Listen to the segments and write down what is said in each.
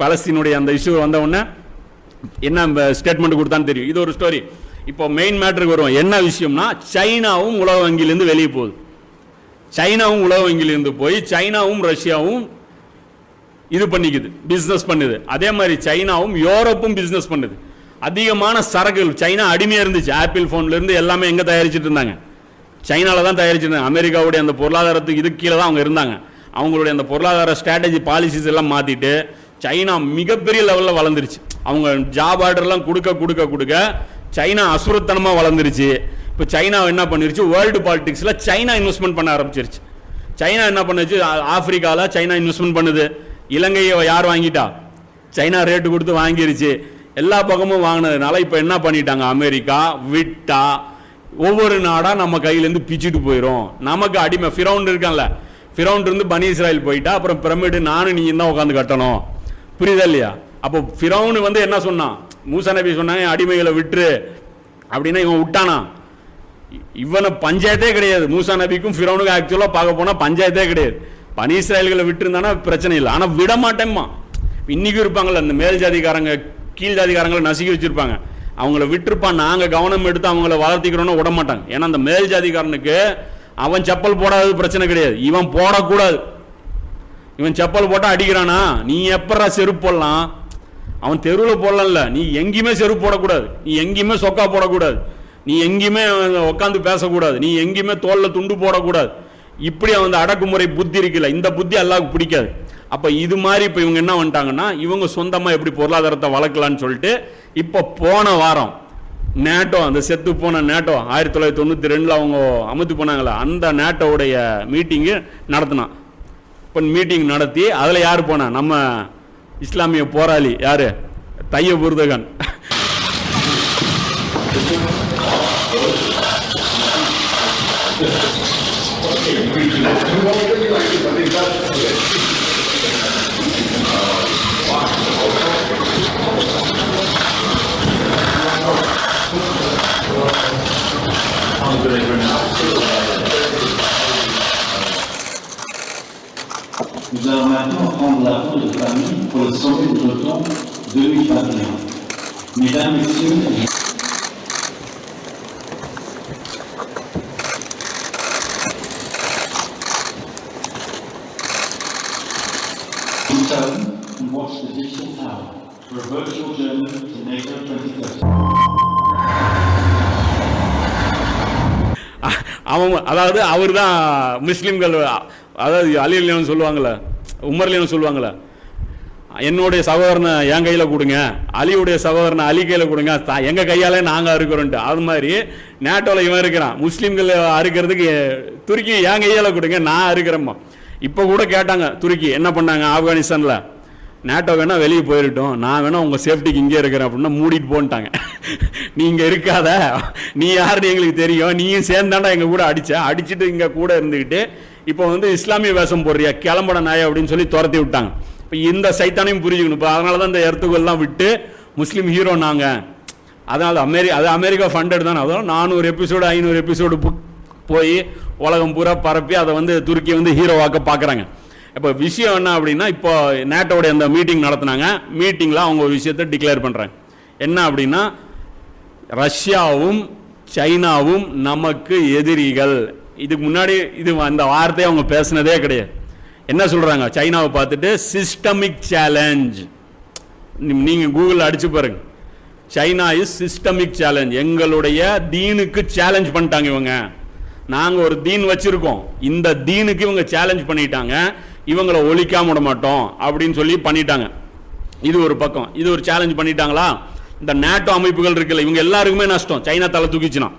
பலஸ்தீனுடைய அந்த இஷ்யூ வந்த உடனே என்ன ஸ்டேட்மெண்ட் கொடுத்தான்னு தெரியும். இது ஒரு ஸ்டோரி இப்போ மெயின் மேட்டருக்கு வருவோம். என்ன விஷயம்னா சைனாவும் உலக வங்கியிலேருந்து வெளியே போகுது. சைனாவும் உலக வங்கியிலேருந்து போய் சைனாவும் ரஷ்யாவும் இது பண்ணிக்குது பிஸ்னஸ் பண்ணுது. அதே மாதிரி சைனாவும் யூரோப்பும் பிஸ்னஸ் பண்ணுது. அதிகமான சரக்குகள் சைனா அடிமையாக இருந்துச்சு. ஆப்பிள் ஃபோன்லேருந்து எல்லாமே எங்கே தயாரிச்சிட்டு இருந்தாங்க? சைனாவில் தான் தயாரிச்சிட்டு இருந்தாங்க. அமெரிக்காவுடைய அந்த பொருளாதாரத்துக்கு இது கீழே தான் அவங்க இருந்தாங்க. அவங்களுடைய அந்த பொருளாதார ஸ்ட்ராட்டஜி பாலிசிஸ் எல்லாம் மாற்றிட்டு சைனா மிகப்பெரிய லெவலில் வளர்ந்துருச்சு. அவங்க ஜாப் ஆர்டர்லாம் கொடுக்க கொடுக்க கொடுக்க சைனா அசுரத்தனமாக வளர்ந்துருச்சு. இப்போ சைனா என்ன பண்ணிருச்சு? வேர்ல்டு பாலிடிக்ஸில் சைனா இன்வெஸ்ட்மெண்ட் பண்ண ஆரம்பிச்சிருச்சு. சைனா என்ன பண்ணுச்சு? ஆஃப்ரிக்காவில் சைனா இன்வெஸ்ட்மெண்ட் பண்ணுது. இலங்கையை யார் வாங்கிட்டா? சைனா ரேட்டு கொடுத்து வாங்கிருச்சு. எல்லா பக்கமும் வாங்கினதுனால இப்போ என்ன பண்ணிட்டாங்க? அமெரிக்கா விட்டா. ஒவ்வொரு நாடாக நம்ம கையிலேருந்து பிச்சுட்டு போயிடும் நமக்கு அடிமை ஃபிரௌண்ட் இருக்கான்ல. ஃபிரௌண்ட் இருந்து பனி இஸ்ராயல் போயிட்டா. அப்புறம் பிரமிடு நானும் நீ தான் உட்காந்து கட்டணும். புரியுதா இல்லையா? அப்போ ஃபிரௌன் வந்து என்ன சொன்னான்? மூசா நபி சொன்னாங்க அடிமைகளை விட்டுரு. அப்படின்னா இவன் விட்டானா? இவனை பஞ்சாயத்தே கிடையாது. மூசா நபிக்கும் ஃபிரௌனுக்கும் ஆக்சுவலாக பார்க்க போனால் பஞ்சாயத்தே கிடையாது. பனி இஸ்ராயல்களை விட்டுருந்தானா பிரச்சனை இல்லை. ஆனால் விட மாட்டேம்மா. இன்னைக்கும் இருப்பாங்கள்ல அந்த மேல் ஜாதிக்காரங்க கீழ் ஜாதிக்காரங்களை நசுக்கி வச்சிருப்பாங்க. அவங்கள விட்டுருப்பான். நாங்கள் கவனம் எடுத்து அவங்கள வளர்த்திக்கிறோன்னு விட மாட்டாங்க. ஏன்னா அந்த மேல் ஜாதிக்காரனுக்கு அவன் செப்பல் போடாதது பிரச்சனை கிடையாது. இவன் போடக்கூடாது. இவன் செப்பல் போட்டால் அடிக்கிறானா? நீ எப்படா செருப்பு போடலாம்? அவன் தெருவில் போடலாம்ல. நீ எங்கேயுமே செருப்பு போடக்கூடாது. நீ எங்கேயுமே சொக்கா போடக்கூடாது. நீ எங்கேயுமே உட்காந்து பேசக்கூடாது. நீ எங்கேயுமே தோலில் துண்டு போடக்கூடாது. இப்படி அந்த அடக்குமுறை புத்தி இருக்குல்ல இந்த புத்தி அல்லாவுக்கு பிடிக்காது. அப்போ இது மாதிரி இப்போ இவங்க என்ன வந்துட்டாங்கன்னா இவங்க சொந்தமாக எப்படி பொருளாதாரத்தை வளர்க்கலான்னு சொல்லிட்டு இப்போ போன வாரம் நேட்டோ அந்த செத்து போன நேட்டோ ஆயிரத்தி தொள்ளாயிரத்தி தொண்ணூற்றி ரெண்டில் அவங்க அமுத்து போனாங்களே அந்த நேட்டோவுடைய மீட்டிங்கு நடத்தினான். இப்போ மீட்டிங் நடத்தி அதில் யார் போனா? நம்ம இஸ்லாமிய போராளி யார்? தைய புருதகன் Nous sommet de l'automne 2021. Mesdames, Messieurs, in turn, and watch the digital tower for a virtual journey to NATO 2030. அவன் அதாவது அவர் தான் முஸ்லீம்கள் அதாவது அலி அலிலியன் சொல்லுவாங்கள்ல உமர்லியன் சொல்லுவாங்களே என்னுடைய சகோதரனை என் கையில் கொடுங்க. அலியுடைய சகோதரனை அலி கையில் கொடுங்க. தா- கையால் கையாலே நாங்க அறுக்கிறோன்ட்டு. அது மாதிரி நேட்டோவில் இவன் இருக்கிறான். முஸ்லீம்கள் அறுக்கிறதுக்கு துருக்கி என் கையால் கொடுங்க. நான் அறுக்கிறேம்மா. இப்போ கூட கேட்டாங்க துருக்கி என்ன பண்ணாங்க ஆப்கானிஸ்தானில்? நேட்டோ வேணால் வெளியே போயிடட்டும் நான் வேணால் உங்கள் சேஃப்டிக்கு இங்கே இருக்கிறேன் அப்படின்னா மூடிட்டு போன்ட்டாங்க. நீ இங்கே இருக்காத. நீ யாருன்னு எங்களுக்கு தெரியும். நீயும் சேர்ந்தாண்டா எங்கள் கூட அடிச்ச. அடிச்சுட்டு இங்கே கூட இருந்துக்கிட்டு இப்போ வந்து இஸ்லாமிய வேஷம் போடுறியா? கிளம்பட நாய அப்படின்னு சொல்லி துரத்தி விட்டாங்க. இப்போ இந்த சைத்தானையும் புரிஞ்சுக்கணும். இப்போ அதனால தான் இந்த எர்த்துகள்லாம் விட்டு முஸ்லீம் ஹீரோ நாங்கள் அதனால் அமெரி அது அமெரிக்கா ஃபண்டட் தானே. அதனால நானூறு எபிசோடு ஐநூறு எபிசோடு போய் உலகம் பூரா பரப்பி அதை வந்து துருக்கி வந்து ஹீரோவாக்க பார்க்குறாங்க இப்போ விஷயம் என்ன அப்படின்னா இப்போ நேட்டோடைய அந்த மீட்டிங் நடத்துனாங்க. மீட்டிங்கில் அவங்க ஒரு விஷயத்தை டிக்ளேர் பண்ணுறாங்க என்ன அப்படின்னா ரஷ்யாவும் சைனாவும் நமக்கு எதிரிகள். இதுக்கு முன்னாடி இது அந்த வார்த்தையை அவங்க பேசுனதே கிடையாது. என்ன சொல்றாங்க? சைனாவை பார்த்துட்டு சிஸ்டமிக் சேலஞ்ச் நீங்க கூகுளில் அடிச்சு பாருங்க. சைனா இஸ் சிஸ்டமிக் சேலஞ்ச் எங்களுடைய தீனுக்கு சேலஞ்ச் பண்ணிட்டாங்க இவங்க. நாங்க ஒரு தீன் வச்சிருக்கோம். இந்த தீனுக்கு இவங்க சேலஞ்ச் பண்ணிட்டாங்க. இவங்களை ஒழிக்காம விட மாட்டோம் அப்படின்னு சொல்லி பண்ணிட்டாங்க. இது ஒரு பக்கம். இது ஒரு சேலஞ்ச் பண்ணிட்டாங்களா? இந்த நேட்டோ அமைப்புகள் இருக்குல்ல இவங்க எல்லாருக்குமே நஷ்டம். சைனா தலை தூக்கிச்சுனா.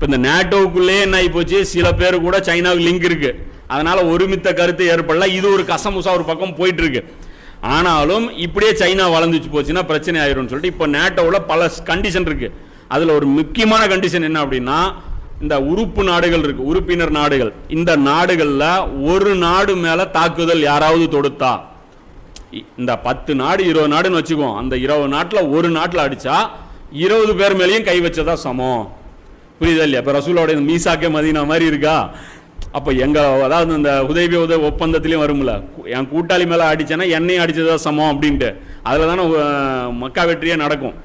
இப்போ இந்த நேட்டோவுக்குள்ளேயே என்ன ஆகி போச்சு சில பேர் கூட சைனாவுக்கு லிங்க் இருக்கு. அதனால ஒருமித்த கருத்து ஏற்படல. இது ஒரு கசமுசா ஒரு பக்கம் போயிட்டு இருக்கு ஆனாலும் இப்படியே சைனா வளர்ந்துச்சு போச்சுன்னா பிரச்சனை ஆயிரும்னு சொல்லிட்டு இப்போ நேட்டோவில் பல கண்டிஷன் இருக்கு. அதில் ஒரு முக்கியமான கண்டிஷன் என்ன அப்படின்னா இந்த உறுப்பு நாடுகள் இருக்கு. உறுப்பினர் நாடுகள். இந்த நாடுகளில் ஒரு நாடு மேலே தாக்குதல் யாராவது தொடுத்தா? இ- இந்த பத்து நாடு இருபது நாடுன்னு வச்சுக்குவோம் அந்த இருபது நாட்டில் ஒரு நாட்டில் அடித்தா இருபது பேர் மேலேயும் கை வச்சதா சமம். புரியுதா இல்லையா? இப்போ ரசூலோட இந்த மீசாக்கே மதினா மாதிரி இருக்கா? அப்போ எங்கள் அதாவது இந்த உதவி உதவி ஒப்பந்தத்திலையும் வரும்ல? என் கூட்டாளி மேலே அடிச்சேன்னா என்னையும் அடிச்சதா சமம் அப்படின்ட்டு. அதில் தானே மக்கா வெற்றியே நடக்கும்.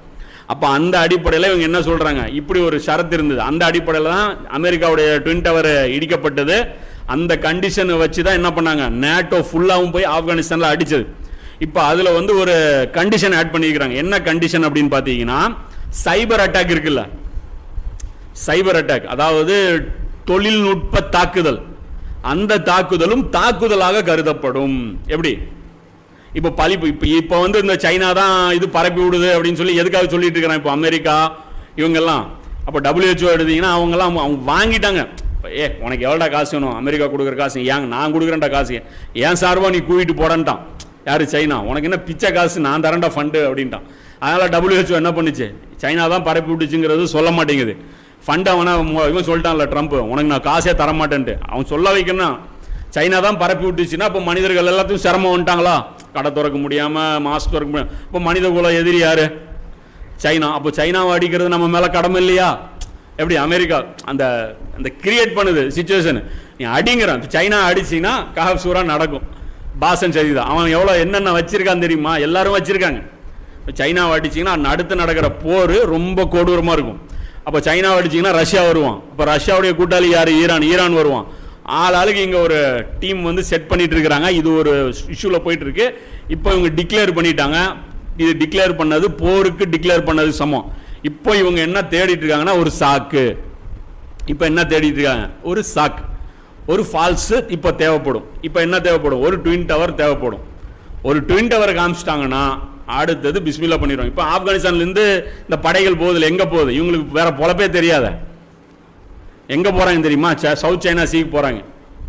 அப்போ அந்த அடிப்படையில் இவங்க என்ன சொல்கிறாங்க இப்படி ஒரு ஷரத்து இருந்தது. அந்த அடிப்படையில் தான் அமெரிக்காவுடைய ட்வின் டவர் இடிக்கப்பட்டது. அந்த கண்டிஷனை வச்சு தான் என்ன பண்ணாங்க? நேட்டோ ஃபுல்லாகவும் போய் ஆப்கானிஸ்தானில் அடித்தது இப்போ அதில் வந்து ஒரு கண்டிஷன் ஆட் பண்ணியிருக்கிறாங்க என்ன கண்டிஷன் அப்படின்னு பார்த்தீங்கன்னா சைபர் அட்டாக் இருக்குல்ல? சைபர் அட்டாக் அதாவது தொழில்நுட்ப தாக்குதல். அந்த தாக்குதலும் தாக்குதலாக கருதப்படும். எப்படி? இப்போ பழிப்பு இப்போ இப்போ வந்து இந்த சைனா தான் இது பரப்பி விடுது அப்படின்னு சொல்லி எதுக்காக சொல்லிட்டு இருக்கிறான் இப்போ அமெரிக்கா இவங்கெல்லாம். அப்போ டபிள்யூஹெச்ஓ எடுத்தீங்கன்னா அவங்கெல்லாம் அவங்க வாங்கிட்டாங்க. ஏ உனக்கு எவ்வளோடா காசு வேணும்? அமெரிக்கா கொடுக்குற காசு. ஏன் நான் கொடுக்குறேன்டா காசு. ஏன் சார்பா நீ கூவிட்டு போடன்ட்டான் யார் சைனா? உனக்கு என்ன பிச்சை காசு? நான் தரேன்டா ஃபண்டு அப்படின்ட்டான். அதனால் டபிள்யூஹெச்ஓ என்ன பண்ணுச்சு? சைனா தான் பரப்பி விட்டுச்சுங்கிறது சொல்ல மாட்டேங்குது. ஃபண்ட் அவனை இவன் சொல்லிட்டான்ல ட்ரம்ப் உனக்கு நான் காசே தர மாட்டேன்ட்டு அவன் சொல்ல வைக்கணும் சைனா தான் பரப்பி விட்டுச்சுன்னா இப்போ மனிதர்கள் எல்லாத்தையும் சிரமம் வந்துட்டாங்களா? கடை திறக்க முடியாமல் மாஸ்க் திறக்க முடியாது இப்போ மனித குல எதிரி யாரு? சைனா அப்போ சைனாவை அடிக்கிறது நம்ம மேலே கடமை இல்லையா? எப்படி அமெரிக்கா அந்த அந்த கிரியேட் பண்ணுது சுச்சுவேஷன் நீ அடிங்கிறான். சைனா அடிச்சிங்கன்னா கஹப் சூரா நடக்கும். பாசன் சரிதான் அவன் எவ்வளோ என்னென்ன வச்சிருக்கான் தெரியுமா? எல்லாரும் வச்சிருக்காங்க. இப்போ சைனாவை அடிச்சிங்கன்னா அடுத்து நடக்கிற போர் ரொம்ப கொடூரமாக இருக்கும். அப்போ சைனாவை அடிச்சிங்கன்னா ரஷ்யா வருவான். இப்போ ரஷ்யாவுடைய கூட்டாளி யார்? ஈரான். ஈரான் வருவான். ஆள் ஆளுக்கு இங்கே ஒரு டீம் வந்து செட் பண்ணிட்டு இருக்கிறாங்க. இது ஒரு இஷ்யூவில் போயிட்டு இருக்கு. இப்போ இவங்க டிக்ளேர் பண்ணிட்டாங்க. இது டிக்ளேர் பண்ணது போருக்கு டிக்ளேர் பண்ணது சமம். இப்போ இவங்க என்ன தேடிட்டு இருக்காங்கன்னா ஒரு சாக்கு. இப்போ என்ன தேடிட்டு இருக்காங்க? ஒரு சாக்கு ஒரு ஃபால்ஸு இப்போ தேவைப்படும். இப்போ என்ன தேவைப்படும்? ஒரு ட்வின் டவர் தேவைப்படும். ஒரு ட்வின் டவரை காமிச்சிட்டாங்கன்னா அடுத்தது பிஸ்மில்லா பண்ணிடுவாங்க. இப்போ ஆப்கானிஸ்தான்லேருந்து இந்த படைகள் போகுதில்ல எங்கே போகுது? இவங்களுக்கு வேற பொழப்பே தெரியாத. எங்கே போகிறாங்க தெரியுமா? ச- சவுத் சைனா சீக்கு போகிறாங்க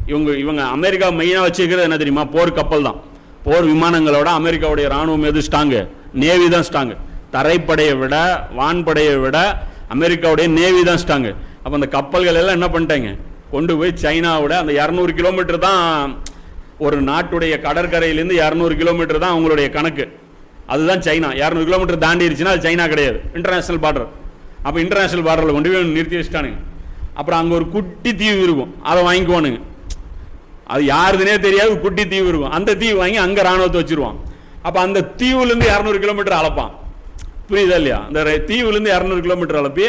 இவங்க இவங்க அமெரிக்கா மெயினாக வச்சுக்கிறது என்ன தெரியுமா? போர் கப்பல் தான். போர் விமானங்களோட அமெரிக்காவுடைய ராணுவம் எது? ஸ்ட்ராங்கு. நேவி தான் ஸ்ட்ராங்கு. தரைப்படையை விட வான்படையை விட அமெரிக்காவுடைய நேவி தான் ஸ்ட்ராங்கு. அப்போ அந்த கப்பல்கள் எல்லாம் என்ன பண்ணிட்டாங்க? கொண்டு போய் சைனாவோட அந்த இரநூறு கிலோமீட்டர் தான் ஒரு நாட்டுடைய கடற்கரையிலேருந்து இரநூறு கிலோமீட்டர் தான் அவங்களுடைய கணக்கு. அதுதான் சைனா. இரநூறு கிலோமீட்டர் தாண்டிடுச்சுன்னா அது சைனா கிடையாது. இன்டர்நேஷனல் பார்டர் அப்போ இன்டர்நேஷனல் பார்டரில் கொண்டு போய் நிறுத்தி வச்சுட்டானுங்க. அப்புறம் அங்கே ஒரு குட்டி தீவு இருக்கும். அதை வாங்கிக்குவானுங்க. அது யாருதுனே தெரியாது. குட்டி தீவு இருக்கும். அந்த தீவு வாங்கி அங்கே ராணுவத்தை வச்சுருவான். அப்போ அந்த தீவுலேருந்து இரநூறு கிலோமீட்டர் அளப்பான். புரியுதா இல்லையா? அந்த தீவுலேருந்து இரநூறு கிலோமீட்டர் அளப்பி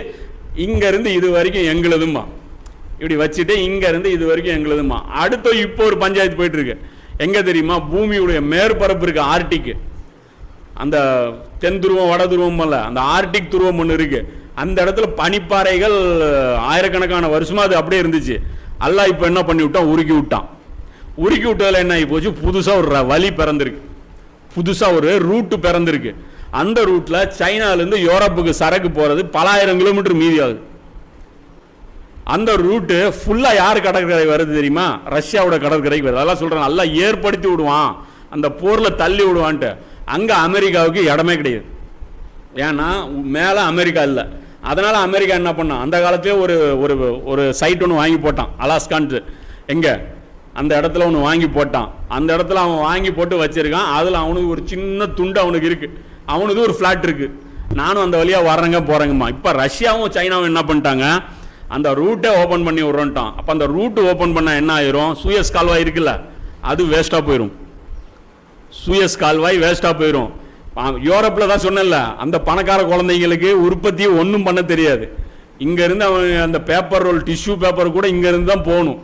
இங்கேருந்து இது வரைக்கும் எங்களுதுமா இப்படி வச்சுட்டு இங்கேருந்து இது வரைக்கும் எங்களுதுமா அடுத்த இப்போ ஒரு பஞ்சாயத்து போயிட்டுருக்கு எங்கே தெரியுமா? பூமியுடைய மேற்பரப்பு இருக்குது ஆர்டிக்கு. அந்த தென் துருவம் வட துருவம் அல்ல அந்த ஆர்டிக் துருவம் ஒன்று இருக்குது அந்த இடத்துல பனிப்பாறைகள் ஆயிரக்கணக்கான வருஷமா அது அப்படியே இருந்துச்சு. அல்லாஹ் இப்போ என்ன பண்ணி விட்டான்? உருக்கி விட்டான். உருக்கி விட்டதுல என்ன ஆகி போச்சு? புதுசாக ஒரு ர- வழி பிறந்திருக்கு. புதுசாக ஒரு ரூட்டு பிறந்திருக்கு. அந்த ரூட்டில் சைனாலேருந்து யூரோப்புக்கு சரக்கு போகிறது பலாயிரம் கிலோமீட்டர் மீதி ஆகுது. அந்த ரூட்டு ஃபுல்லாக யார் கடற்கரை வருது தெரியுமா? ரஷ்யாவோட கடற்கரைக்கு வருது அதெல்லாம் சொல்கிறேன் நல்லா ஏற்படுத்தி விடுவான். அந்த போரில் தள்ளி விடுவான்ட்டு. அங்கே அமெரிக்காவுக்கு இடமே கிடையாது. ஏன்னா மேலே அமெரிக்கா இல்லை. அதனால் அமெரிக்கா என்ன பண்ணான் அந்த காலத்திலே ஒரு ஒரு ஒரு சைட் ஒன்று வாங்கி போட்டான் அலாஸ்கான்ட்டு எங்கே? அந்த இடத்துல ஒன்று வாங்கி போட்டான். அந்த இடத்துல அவன் வாங்கி போட்டு வச்சுருக்கான். அதில் அவனுக்கு ஒரு சின்ன துண்டு அவனுக்கு இருக்குது அவனுக்கு ஒரு ஃப்ளாட் இருக்குது நானும் அந்த வழியாக வர்றேங்க போகிறேங்கம்மா இப்போ ரஷ்யாவும் சைனாவும் என்ன பண்ணிட்டாங்க? அந்த ரூட்டை ஓப்பன் பண்ணி விட்றோன்ட்டான். அப்போ அந்த ரூட்டு ஓப்பன் பண்ணால் என்ன ஆயிரும்? சுயஸ் கால்வாய் இருக்குல்ல அது வேஸ்ட்டாக போயிடும் சூயஸ் கால்வாய் வேஸ்ட்டாக போயிடும் யூரோப்பில் தான் சொன்னேன்ல அந்த பணக்கார குழந்தைங்களுக்கு உற்பத்தி ஒன்றும் பண்ண தெரியாது. இங்கேருந்து அவங்க அந்த பேப்பர் ரோல் டிஷ்யூ பேப்பர் கூட இங்கேருந்து தான் போகணும்.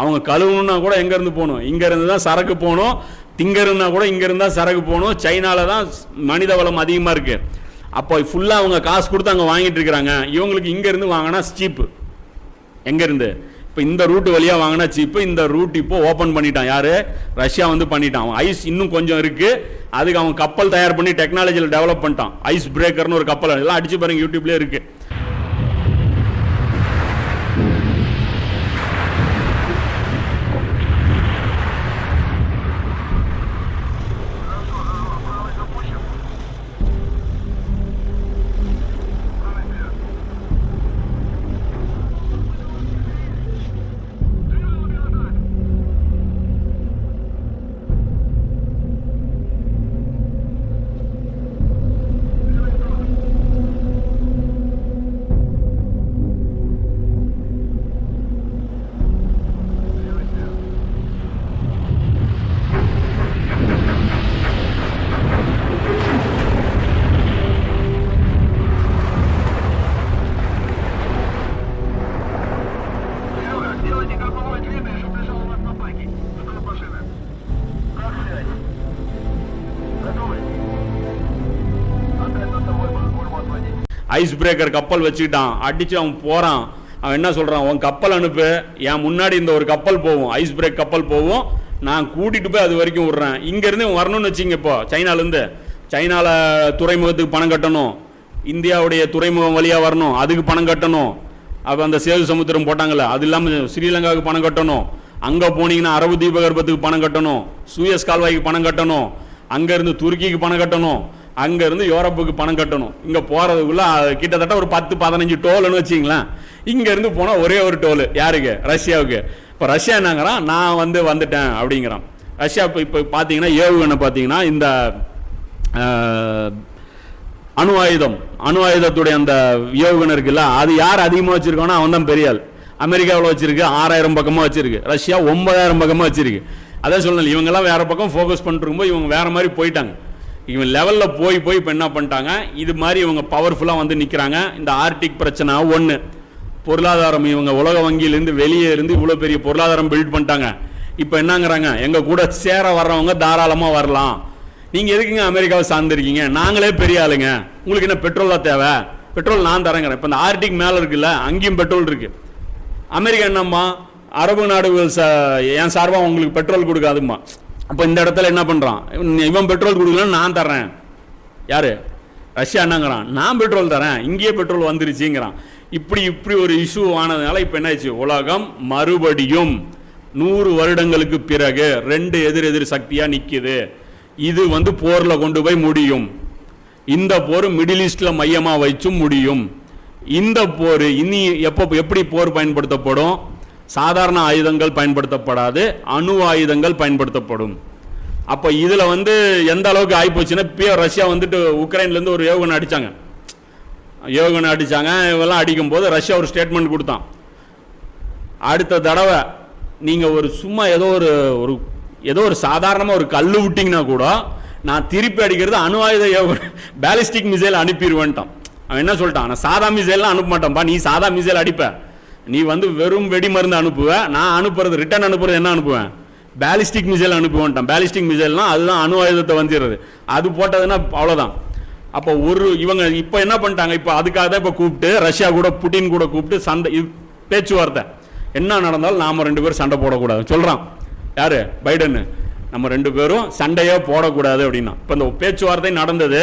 அவங்க கழுவணுன்னா கூட எங்கேருந்து போகணும்? இங்கேருந்து தான் சரக்கு போகணும். திங்கருன்னா கூட இங்கேருந்து தான் சரக்கு போகணும். சைனாவில் தான் மனித வளம் அதிகமாக இருக்குது அப்போ ஃபுல்லாக அவங்க காசு கொடுத்து அங்கே வாங்கிட்டு இருக்கிறாங்க. இவங்களுக்கு இங்கேருந்து வாங்கினா சீப்பு எங்கேருந்து? இப்போ இந்த ரூட் வழியாக வாங்கினா சீப்பு இந்த ரூட் இப்போ ஓப்பன் பண்ணிட்டான். யார்? ரஷ்யா வந்து பண்ணிட்டான். அவன் ஐஸ் இன்னும் கொஞ்சம் இருக்குது அதுக்கு அவன் கப்பல் தயார் பண்ணி டெக்னாலஜியில் டெவலப் பண்ணிட்டான். ஐஸ் பிரேக்கர்னு ஒரு கப்பல் எல்லாம் அடிச்சு பாருங்க யூடியூப்லேயே இருக்குது ஐஸ் பிரேக்கர் கப்பல் வச்சுக்கிட்டான். அடிச்சு அவன் போகிறான் அவன் என்ன சொல்கிறான் உன் கப்பல் அனுப்பு. என் முன்னாடி இந்த ஒரு கப்பல் போகும். ஐஸ் பிரேக் கப்பல் போகும். நான் கூட்டிகிட்டு போய் அது வரைக்கும் விட்றேன். இங்கேருந்து வரணும்னு வச்சுங்க இப்போ. சைனாலேருந்து. சைனாவில் துறைமுகத்துக்கு பணம் கட்டணும். இந்தியாவுடைய துறைமுகம் வழியாக வரணும். அதுக்கு பணம் கட்டணும். அப்போ அந்த சேது சமுத்திரம் போட்டாங்கள்ல அது இல்லாமல் ஸ்ரீலங்காவுக்கு பணம் கட்டணும். அங்கே போனீங்கன்னா அரபு தீபகற்பத்துக்கு பணம் கட்டணும். சூயஸ் கால்வாய்க்கு பணம் கட்டணும். அங்கேருந்து துருக்கிக்கு பணம் கட்டணும். அங்கேருந்து யூரோப்புக்கு பணம் கட்டணும். இங்கே போகிறதுக்குள்ள கிட்டத்தட்ட ஒரு பத்து பதினஞ்சு டோல்னு வச்சிங்களேன் இங்கேருந்து போனால் ஒரே ஒரு டோல். யாருக்கு? ரஷ்யாவுக்கு. இப்போ ரஷ்யா என்னங்கிறான் நான் வந்து வந்துட்டேன் அப்படிங்கிறான். ரஷ்யா இப்போ இப்போ பார்த்தீங்கன்னா ஏவுகணை பார்த்தீங்கன்னா இந்த அணு ஆயுதம் அணு ஆயுதத்துடைய அந்த ஏவுகணை இருக்குல்ல அது யார் அதிகமாக வச்சுருக்கோன்னா அவன் தான் பெரியாள் அமெரிக்காவில் வச்சிருக்கு ஆறாயிரம் பக்கமாக வச்சிருக்கு. ரஷ்யா ஒன்பதாயிரம் பக்கமாக வச்சிருக்கு. அதான் சொல்லணும் இவங்கெல்லாம் வேற பக்கம் ஃபோக்கஸ் பண்ணிட்டு இருக்கும்போது இவங்க வேற மாதிரி போயிட்டாங்க. இவன் லெவலில் போய் போய் இப்போ என்ன பண்ணிட்டாங்க? இது மாதிரி இவங்க பவர்ஃபுல்லாக வந்து நிற்கிறாங்க இந்த ஆர்டிக் பிரச்சனை ஒன்று பொருளாதாரம் இவங்க உலக வங்கியிலேருந்து வெளியே இருந்து இவ்வளோ பெரிய பொருளாதாரம் பில்ட் பண்ணிட்டாங்க. இப்போ என்னங்கிறாங்க? எங்கள் கூட சேர வர்றவங்க தாராளமாக வரலாம். நீங்கள் எதுக்குங்க அமெரிக்காவை சார்ந்திருக்கீங்க? நாங்களே பெரிய ஆளுங்க. உங்களுக்கு என்ன பெட்ரோல் தான் தேவை? பெட்ரோல் நான் தரேங்கிறேன். இப்போ இந்த ஆர்டிக் மேலே இருக்குல்ல அங்கேயும் பெட்ரோல் இருக்குது அமெரிக்கா என்னம்மா? அரபு நாடுகள் ச- என் சார்பாக உங்களுக்கு பெட்ரோல் கொடுக்காதும்மா. அப்போ இந்த இடத்துல என்ன பண்ணுறான் இவன் இவன் பெட்ரோல் கொடுக்கலன்னு நான் தர்றேன். யார்? ரஷ்யா என்னங்கிறான் நான் பெட்ரோல் தரேன் இங்கேயே பெட்ரோல் வந்துருச்சுங்கிறான். இப்படி இப்படி ஒரு இஷ்யூ ஆனதுனால இப்போ என்னாச்சு? உலகம் மறுபடியும் நூறு வருடங்களுக்கு பிறகு ரெண்டு எதிர் எதிர் சக்தியாக நிற்கிது இது வந்து போரில் கொண்டு போய் முடியும். இந்த போர் மிடில் ஈஸ்டில் மையமாக வச்சும் முடியும். இந்த போர் இனி எப்போ எப்படி போர் பயன்படுத்தப்படும்? சாதாரண ஆயுதங்கள் பயன்படுத்தப்படாது அணு ஆயுதங்கள் பயன்படுத்தப்படும். அப்போ இதில் வந்து எந்த அளவுக்கு ஆகிப்போச்சுன்னா இப்போ ரஷ்யா வந்துட்டு உக்ரைன்ல இருந்து ஒரு ஏவுகணை அடித்தாங்க ஏவுகணை அடிச்சாங்க இவெல்லாம் அடிக்கும் போது ரஷ்யா ஒரு ஸ்டேட்மெண்ட் கொடுத்தான். அடுத்த தடவை நீங்கள் ஒரு சும்மா ஏதோ ஒரு ஒரு ஏதோ ஒரு சாதாரணமாக ஒரு கல் விட்டிங்கன்னா கூட நான் திருப்பி அடிக்கிறது அணு ஆயுத ஏவுகணை பேலிஸ்டிக் மிசைல் அனுப்பிடுவேன்ட்டான். அவன் என்ன சொல்லிட்டான்? நான் சாதா மிசைல்லாம் அனுப்ப மாட்டேன்ப்பா நீ சாதா மிசைல் அடிப்ப. நீ வந்து வெறும் வெடி மருந்து அனுப்புவ. நான் அனுப்புறது ரிட்டர்ன் அனுப்புறது என்ன அனுப்புவேன்? பேலிஸ்டிக் மிசைல் அனுப்புவேன்ட்டான். பேலிஸ்டிக் மிசைல்னா அதுதான் அணு ஆயுதத்தை வந்துடுறது அது போட்டதுன்னா அவ்வளோதான் அப்போ ஒரு இவங்க இப்போ என்ன பண்ணிட்டாங்க? இப்போ அதுக்காக தான் இப்போ கூப்பிட்டு ரஷ்யா கூட புட்டின் கூட கூப்பிட்டு சண்டை பேச்சுவார்த்தை. என்ன நடந்தாலும் நாம் ரெண்டு பேரும் சண்டை போடக்கூடாது சொல்கிறான் யார்? பைடன் நம்ம ரெண்டு பேரும் சண்டையே போடக்கூடாது அப்படின்னா. இப்போ இந்த பேச்சுவார்த்தை நடந்தது.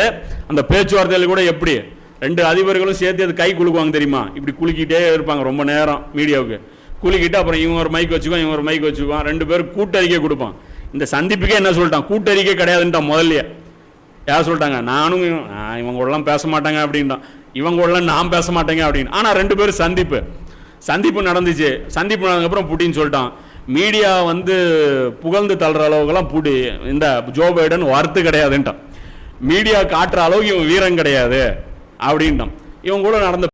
அந்த பேச்சுவார்த்தையில் கூட எப்படி? ரெண்டு அதிபர்களும் சேர்த்து அது கை குலுக்குவாங்க தெரியுமா? இப்படி குலுக்கிட்டே இருப்பாங்க ரொம்ப நேரம் மீடியாவுக்கு. குலுக்கிட்டு அப்புறம் இவங்க ஒரு மைக் வச்சுக்குவான் இவங்க ஒரு மைக் வச்சுக்குவான். ரெண்டு பேரும் கூட்டறிக்கை கொடுப்பான். இந்த சந்திப்புக்கே என்ன சொல்லிட்டான்? கூட்டறிக்கை கிடையாதுன்ட்டான் முதல்லையே. யார் சொல்லிட்டாங்க? நானும் இவங்க கூடலாம் பேச மாட்டாங்க அப்படின்ட்டான். இவங்க கூடலாம் நான் பேச மாட்டேங்க அப்படின்னு ஆனால் ரெண்டு பேரும் சந்திப்பு. சந்திப்பு நடந்துச்சு. சந்திப்பு நடந்ததுக்கப்புறம் புட்டின்னு சொல்லிட்டான். மீடியா வந்து புகழ்ந்து தள்ளுற அளவுக்குலாம் புடி இந்த ஜோ பைடன் வார்த்து கிடையாதுன்ட்டான். மீடியா காட்டுற அளவுக்கு இவன் வீரம் கிடையாது. அப்படின்ட்டான் இவன் கூட நடந்த